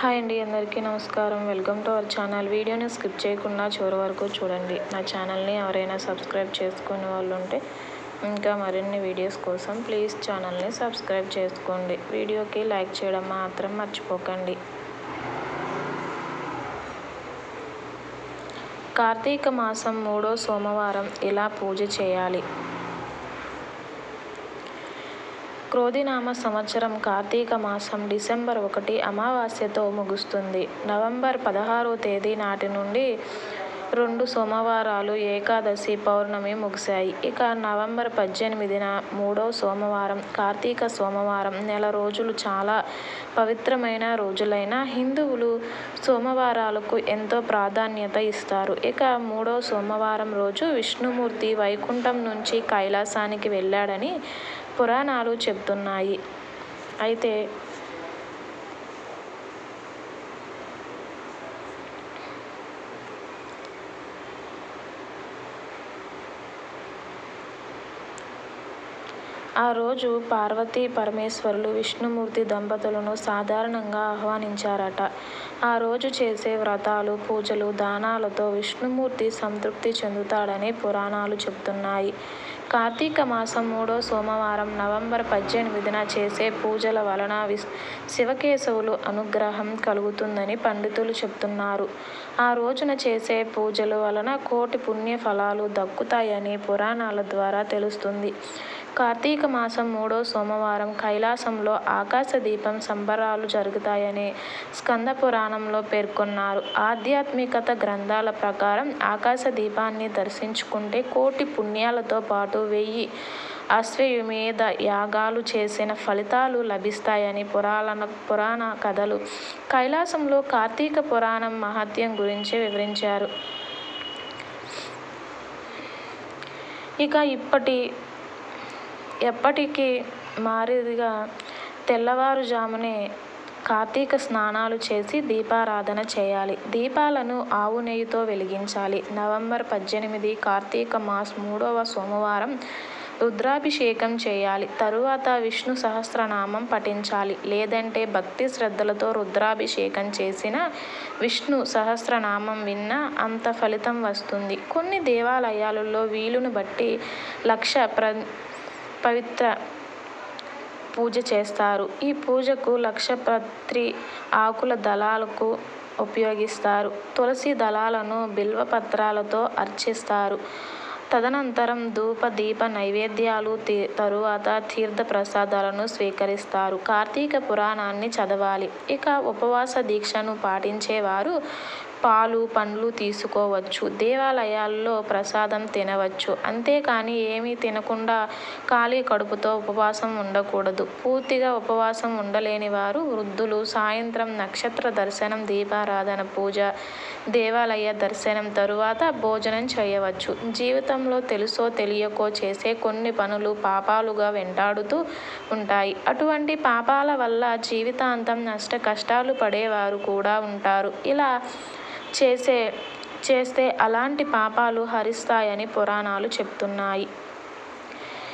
Hi అండి అందరికీ నమస్కారం. Welcome to our channel. వీడియోని స్కిప్ చేయకుండా చివరి వరకు చూడండి. నా ఛానల్ని ఎవరైనా సబ్స్క్రైబ్ చేసుకునే వాళ్ళు ఉంటే ఇంకా మరిన్ని వీడియోస్ కోసం ప్లీజ్ ఛానల్ని సబ్స్క్రైబ్ చేసుకోండి. వీడియోకి లైక్ చేయడం మాత్రం మర్చిపోకండి. కార్తీక మాసం మూడో సోమవారం. ఇలా పూజ చేయాలి. క్రోధినామ సంవత్సరం కార్తీక మాసం డిసెంబర్ ఒకటి అమావాస్యతో ముగుస్తుంది. నవంబర్ పదహారో తేదీ నాటి నుండి రెండు సోమవారాలు ఏకాదశి పౌర్ణమి ముగిశాయి. ఇక నవంబర్ పద్దెనిమిదిన మూడో సోమవారం కార్తీక సోమవారం నెల రోజులు చాలా పవిత్రమైన రోజులైన హిందువులు సోమవారాలకు ఎంతో ప్రాధాన్యత ఇస్తారు. ఇక మూడో సోమవారం రోజు విష్ణుమూర్తి వైకుంఠం నుంచి కైలాసానికి వెళ్ళాడని పురాణాలు చెబుతున్నాయి. అయితే ఆ రోజు పార్వతీ పరమేశ్వరులు విష్ణుమూర్తి దంపతులను సాధారణంగా ఆహ్వానించారట. ఆ రోజు చేసే వ్రతాలు పూజలు దానాలతో విష్ణుమూర్తి సంతృప్తి చెందుతాడని పురాణాలు చెబుతున్నాయి. కార్తీక మాసం మూడో సోమవారం నవంబర్ పద్దెనిమిదిన చేసే పూజల వలన విస్ శివకేశవులు అనుగ్రహం కలుగుతుందని పండితులు చెప్తున్నారు. ఆ రోజున చేసే పూజల వలన కోటి పుణ్య ఫలాలు దక్కుతాయని పురాణాల ద్వారా తెలుస్తుంది. కార్తీక మాసం మూడో సోమవారం కైలాసంలో ఆకాశ దీపం సంబరాలు జరుగుతాయని స్కంద పురాణంలో పేర్కొన్నారు. ఆధ్యాత్మికత గ్రంథాల ప్రకారం ఆకాశ దీపాన్ని దర్శించుకుంటే కోటి పుణ్యాలతో పాటు వెయ్యి అశ్వయుమేధ యాగాలు చేసిన ఫలితాలు లభిస్తాయని పురాణ పురాణ కథలు. కైలాసంలో కార్తీక పురాణం మహత్యం గురించి వివరించారు. ఇక ఇప్పటి ఎప్పటికీ మారేదిగా తెల్లవారుజామునే కార్తీక స్నానాలు చేసి దీపారాధన చేయాలి. దీపాలను ఆవు నెయ్యితో వెలిగించాలి. నవంబర్ పద్దెనిమిది కార్తీక మాస్ మూడవ సోమవారం రుద్రాభిషేకం చేయాలి. తరువాత విష్ణు సహస్రనామం పఠించాలి. లేదంటే భక్తి శ్రద్ధలతో రుద్రాభిషేకం చేసిన విష్ణు సహస్రనామం విన్నా అంత ఫలితం వస్తుంది. కొన్ని దేవాలయాలలో వీలును బట్టి లక్ష ప్ర పవిత్ర పూజ చేస్తారు. ఈ పూజకు లక్షపత్రి ఆకుల దళాలకు ఉపయోగిస్తారు. తులసి దళాలను బిల్వ పత్రాలతో అర్చిస్తారు. తదనంతరం ధూప దీప నైవేద్యాలు తరువాత తీర్థ ప్రసాదాలను స్వీకరిస్తారు. కార్తీక పురాణాన్ని చదవాలి. ఇక ఉపవాస దీక్షను పాటించేవారు పాలు పండ్లు తీసుకోవచ్చు. దేవాలయాల్లో ప్రసాదం తినవచ్చు. అంతేకాని ఏమీ తినకుండా ఖాళీ కడుపుతో ఉపవాసం ఉండకూడదు. పూర్తిగా ఉపవాసం ఉండలేని వారు వృద్ధులు సాయంత్రం నక్షత్ర దర్శనం దీపారాధన పూజ దేవాలయ దర్శనం తరువాత భోజనం చేయవచ్చు. జీవితంలో తెలుసో తెలియకో చేసే కొన్ని పనులు పాపాలుగా వెంటాడుతూ ఉంటాయి. అటువంటి పాపాల వల్ల జీవితాంతం నష్ట కష్టాలు పడేవారు కూడా ఉంటారు. ఇలా చేసే చేస్తే అలాంటి పాపాలు హరిస్తాయని పురాణాలు చెప్తున్నాయి.